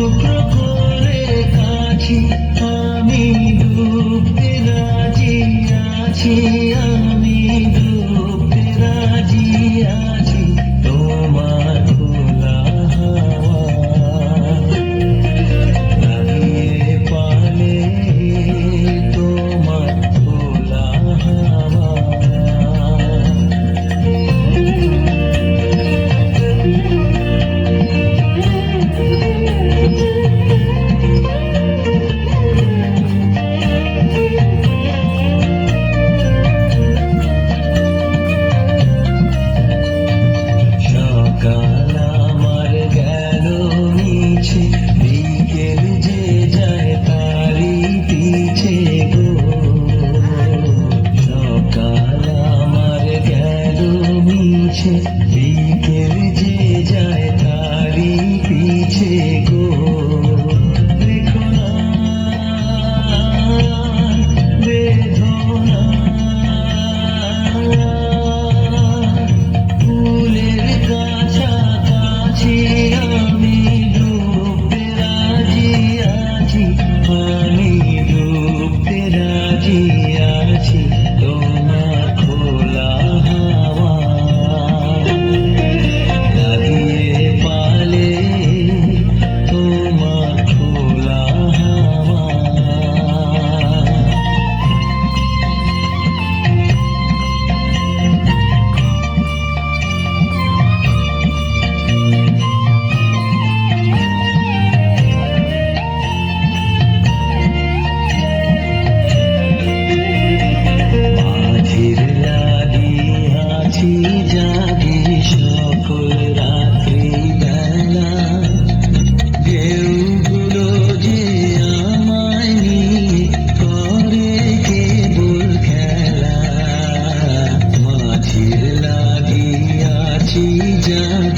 বুক করে কাছি কাছে বিকেল যে যায় বুঝি